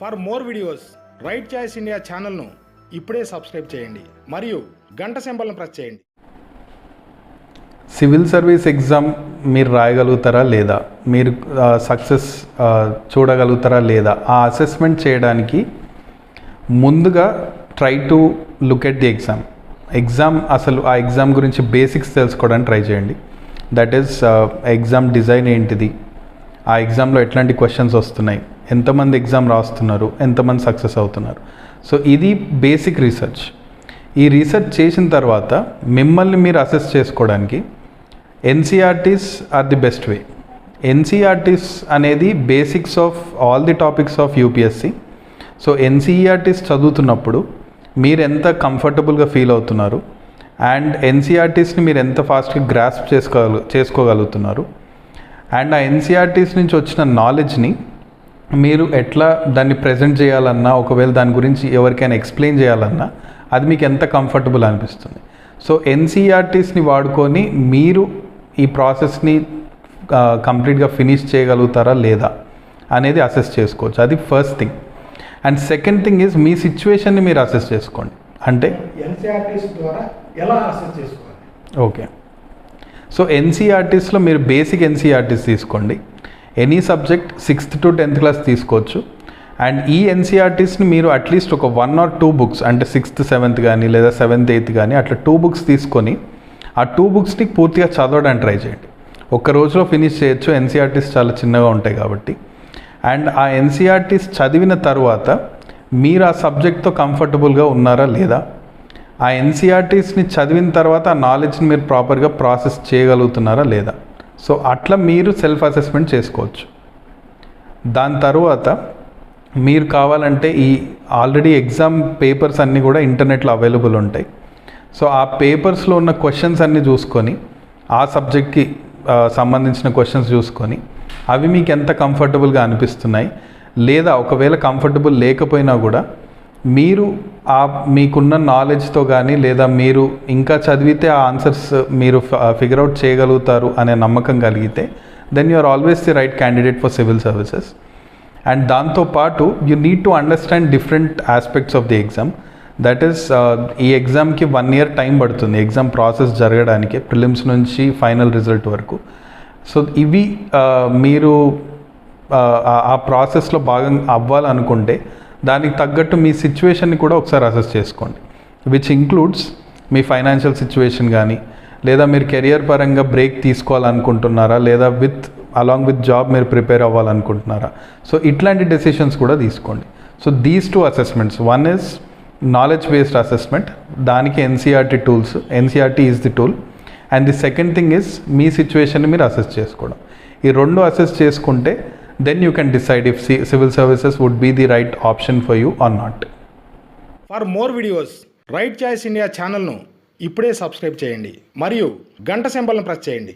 For more videos right choice India ఛానల్ను ఇప్పుడే subscribe చేయండి. మరియు గంట సింబల్ను ప్రెస్ చేయండి. సివిల్ సర్వీస్ ఎగ్జామ్ మీరు రాయగలుగుతారా లేదా? మీరు సక్సెస్ చూడగలుగుతారా లేదా? ఆ అసెస్మెంట్ చేయడానికి ముందుగా try to look at the exam. Exam అసలు ఆ ఎగ్జామ్ గురించి బేసిక్స్ తెలుసుకోవడానికి ట్రై చేయండి. దట్ ఈస్ ఎగ్జామ్ డిజైన్ ఏంటిది? ఆ ఎగ్జామ్లో ఎట్లాంటి క్వశ్చన్స్ వస్తున్నాయి? ఎంతమంది ఎగ్జామ్ రాస్తున్నారు ఎంతమంది సక్సెస్ అవుతున్నారు. సో ఇది బేసిక్ రీసెర్చ్. ఈ రీసెర్చ్ చేసిన తర్వాత మిమ్మల్ని మీరు అసెస్ చేసుకోవడానికి NCERTs are the best way. NCERTs అనేది basics of all the topics of UPSC. So NCERTs చదువుతున్నప్పుడు మీరు ఎంత కంఫర్టబుల్గా ఫీల్ అవుతున్నారు అండ్ ఎన్సీఆర్టీస్ని మీరు ఎంత ఫాస్ట్గా గ్రాస్ప్ చేసుకోగలు చేసుకోగలుగుతున్నారు. అండ్ ఆ ఎన్సీఆర్టీస్ నుంచి వచ్చిన నాలెడ్జ్ని మీరు ఎట్లా దాన్ని ప్రజెంట్ చేయాలన్నా ఒకవేళ దాని గురించి ఎవరికైనా ఎక్స్ప్లెయిన్ చేయాలన్నా అది మీకు ఎంత కంఫర్టబుల్ అనిపిస్తుంది. సో ఎన్సీఆర్టీస్ని వాడుకొని మీరు ఈ ప్రాసెస్ని కంప్లీట్గా ఫినిష్ చేయగలుగుతారా లేదా అనేది అసెస్ చేసుకోవచ్చు. అది first thing and second thing is మీ సిచ్యువేషన్ని మీరు అసెస్ చేసుకోండి. అంటే ఎన్సీఆర్టీస్ ద్వారా ఎలా అసెస్ చేసుకోవాలి? ఓకే సో ఎన్సీఆర్టీస్లో మీరు బేసిక్ ఎన్సీఆర్టీస్ తీసుకోండి. Any subject sixth to tenth class తీసుకోవచ్చు. అండ్ ఈ ఎన్సీఆర్టీస్ని మీరు అట్లీస్ట్ ఒక వన్ ఆర్ టూ బుక్స్ అంటే సిక్స్త్ సెవెంత్ కానీ లేదా సెవెంత్ ఎయిత్ కానీ అట్లా టూ బుక్స్ తీసుకొని ఆ టూ బుక్స్ని పూర్తిగా చదవడానికి ట్రై చేయండి. ఒక్క రోజులో ఫినిష్ చేయొచ్చు. ఎన్సీఆర్టీస్ చాలా చిన్నగా ఉంటాయి కాబట్టి. అండ్ ఆ ఎన్సీఆర్టీస్ చదివిన తర్వాత మీరు ఆ సబ్జెక్ట్తో కంఫర్టబుల్గా ఉన్నారా లేదా? ఆ ఎన్సీఆర్టీస్ని చదివిన తర్వాత ఆ నాలెడ్జ్ని మీరు ప్రాపర్గా ప్రాసెస్ చేయగలుగుతున్నారా లేదా? సో అట్లా మీరు సెల్ఫ్ అసెస్మెంట్ చేసుకోవచ్చు. దాని తర్వాత మీరు కావాలంటే ఈ ఆల్రెడీ ఎగ్జామ్ పేపర్స్ అన్నీ కూడా ఇంటర్నెట్లో అవైలబుల్ ఉంటాయి. సో ఆ పేపర్స్లో ఉన్న క్వశ్చన్స్ అన్నీ చూసుకొని ఆ సబ్జెక్ట్కి సంబంధించిన క్వశ్చన్స్ చూసుకొని అవి మీకు ఎంత కంఫర్టబుల్గా అనిపిస్తున్నాయి లేదా ఒకవేళ కంఫర్టబుల్ లేకపోయినా కూడా మీరు ఆ మీకున్న నాలెడ్జ్తో కానీ లేదా మీరు ఇంకా చదివితే ఆ ఆన్సర్స్ మీరు ఫిగర్ అవుట్ చేయగలుగుతారు అనే నమ్మకం కలిగితే then you are always the right candidate for civil services and దాంతోపాటు you need to understand different aspects of the exam that is ఈ ఎగ్జామ్కి వన్ ఇయర్ టైం పడుతుంది. ఎగ్జామ్ ప్రాసెస్ జరగడానికి ప్రిలిమ్స్ నుంచి ఫైనల్ రిజల్ట్ వరకు. సో ఇవి మీరు ఆ- ఆ ప్రాసెస్లో భాగం అవ్వాలనుకుంటే దానికి తగ్గట్టు మీ సిచ్యువేషన్ని కూడా ఒకసారి అసెస్ చేసుకోండి. విచ్ ఇంక్లూడ్స్ మీ ఫైనాన్షియల్ సిచ్యువేషన్ కానీ లేదా మీరు కెరియర్ పరంగా బ్రేక్ తీసుకోవాలనుకుంటున్నారా లేదా విత్ అలాంగ్ విత్ జాబ్ మీరు ప్రిపేర్ అవ్వాలనుకుంటున్నారా. సో ఇట్లాంటి డెసిషన్స్ కూడా తీసుకోండి. So these two assessments one is knowledge based assessment దానికి NCERT tools NCERT is the tool and the second thing is మీ సిచ్యువేషన్ని మీరు అసెస్ చేసుకోవడం. ఈ రెండు అసెస్ చేసుకుంటే then you can decide if civil services would be the right option for you or not for more videos right choice India ఛానల్ను ఇప్పుడే subscribe చేయండి. మరియు గంట సింబల్ను ప్రెస్ చేయండి.